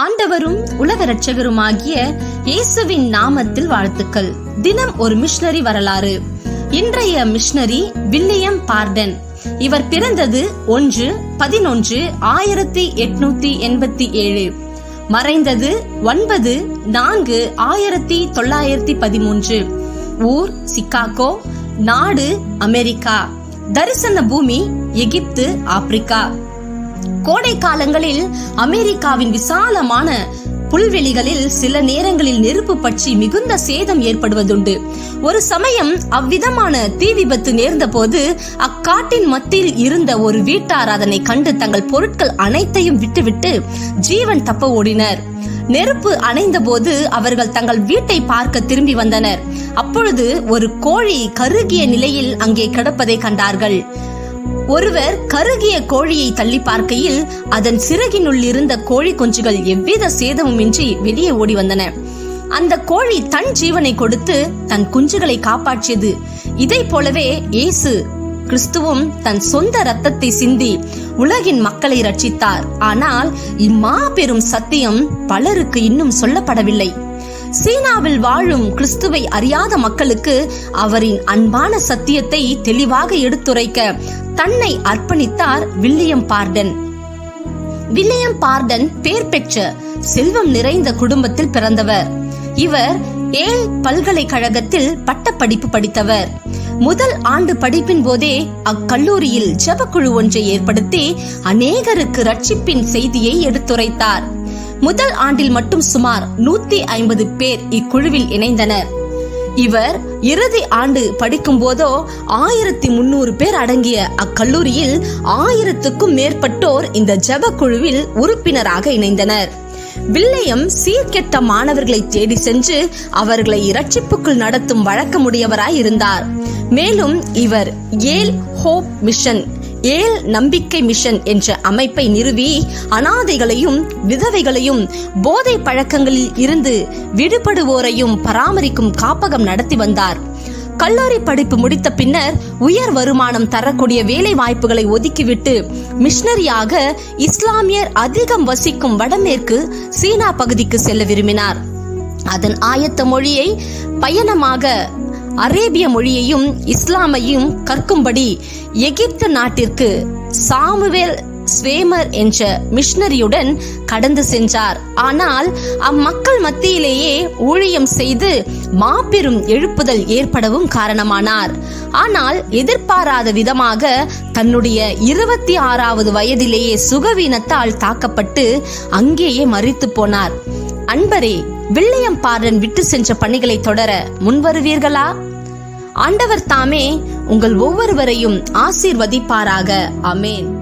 ஆண்டவரும் உலக இரட்சகருமாகிய இயேசுவின் நாமத்தில் வாழ்த்துக்கள். தினம் ஒரு மிஷனரி வரலாறு. இன்றைய மிஷனரி வில்லியம் பார்டன். இவர் பிறந்தது ஒன்று பதினொன்று ஆயிரத்தி எட்நூத்தி எண்பத்தி ஏழு. மறைந்தது ஒன்பது நான்கு ஆயிரத்தி தொள்ளாயிரத்தி பதிமூன்று. ஊர் சிகாகோ நாடு அமெரிக்கா. தரிசன பூமி எகிப்து ஆப்பிரிக்கா. கோடை காலங்களில் அமெரிக்காவின் விசாலமான புல்வெளிகளில் சில நேரங்களில் நெருப்பு பற்றி மிகுந்த சேதம் ஏற்படுவதுண்டு. ஒரு சமயம் அவ்விதமான தீ விபத்து நேர்ந்த போது அக்காட்டின் மத்தியில் இருந்த ஒரு வீட்டார் அதனை கண்டு தங்கள் பொருட்கள் அனைத்தையும் விட்டுவிட்டு ஜீவன் தப்ப ஓடினர். நெருப்பு அணைந்த போது அவர்கள் தங்கள் வீட்டை பார்க்க திரும்பி வந்தனர். அப்பொழுது ஒரு கோழி கருகிய நிலையில் அங்கே கிடப்பதை கண்டார்கள். ஒருவர் கருகிய கோழியை தள்ளி பார்க்கையில் அதன் சிறகினுள் இருந்த கோழி குஞ்சுகள் எவ்வித சேதமுமின்றி வெளியே ஓடி வந்தன. அந்த கோழி தன் ஜீவனை கொடுத்து தன் குஞ்சுகளை காப்பாற்றியது. இதை போலவே இயேசு கிறிஸ்துவும் தன் சொந்த ரத்தத்தை சிந்தி உலகின் மக்களை ரட்சித்தார் ஆனால் இம்மாபெரும் சத்தியம் பலருக்கு இன்னும் சொல்லப்படவில்லை. சீனாவில் வாழும் கிறிஸ்துவை அறியாத மக்களுக்கு அவரின் அன்பான சத்தியத்தை தெளிவாக எடுத்துரைக்க தன்னை அர்ப்பணித்தார் வில்லியம் பார்டன். வில்லியம் பார்டன் பேர் பெற்ற செல்வம் நிறைந்த குடும்பத்தில் பிறந்தவர். இவர் ஏல் பல்கலைக்கழகத்தில் பட்டப்படிப்பு படித்தவர். முதல் ஆண்டு படிப்பின் போதே அக்கல்லூரியில் ஜபக்குழு ஒன்றை ஏற்படுத்தி அநேகருக்கு ரட்சிப்பின் செய்தியை எடுத்துரைத்தார். முதல் ஆண்டில் மட்டும் சுமார் நூத்தி ஐம்பது பேர் இக்குழுவில் இணைந்தனர். இவர் இறுதி ஆண்டு படிக்கும் போதோ ஆயிரத்தி முன்னூறு பேர் அடங்கிய அக்கல்லூரியில் ஆயிரத்துக்கும் மேற்பட்டோர் இந்த ஜப குழுவில் உறுப்பினராக இணைந்தனர். வில்லியம் சீர்கெட்ட மாணவர்களை தேடி சென்று அவர்களை இரட்சிப்புக்குள் நடத்தும் வழக்கமுடையவராய் இருந்தார் மேலும் இவர் ஏல் ஹோப் மிஷன் ஏல் நம்பிக்கை மிஷன் என்ற அமைப்பை நிறுவி அனாதைகளையும் விதவைகளையும் போதை பழக்கங்களில் இருந்து விடுபடுவோரையும் பராமரிக்கும் காப்பகம் நடத்தி வந்தார். கல்லூரி படிப்பு முடித்த பின்னர் உயர் வருமானம் தரக்கூடிய வேலை வாய்ப்புகளை ஒதுக்கிவிட்டு மிஷனரியாக இஸ்லாமியர் அதிகம் வசிக்கும் வடமேற்கு சீனா பகுதிக்கு செல்ல விரும்பினார். அதன் ஆயத்த மொழியை பயணமாக அரேபிய மொழியையும் இஸ்லாமையும் கற்கும்படி எகிப்து நாட்டிற்கு சாமுவேல் ஸ்வேமர் என்ற மிஷனரியுடன் கடந்து சென்றார். ஆனால் அம்மக்கள் மத்தியிலேயே ஊழியம் செய்து மாபெரும் எழுப்புதல் ஏற்படவும் காரணமானார். ஆனால் எதிர்பாராத விதமாக தன்னுடைய இருபத்தி ஆறாவது வயதிலேயே சுகவீனத்தால் தாக்கப்பட்டு அங்கேயே மறித்து போனார். அன்பரே வில்லியம் பாரன் விட்டு சென்ற பணிகளை தொடர முன்வருவீர்களா? ஆண்டவர் தாமே உங்கள் ஒவ்வொருவரையும் ஆசீர்வதிப்பாராக. அமேன்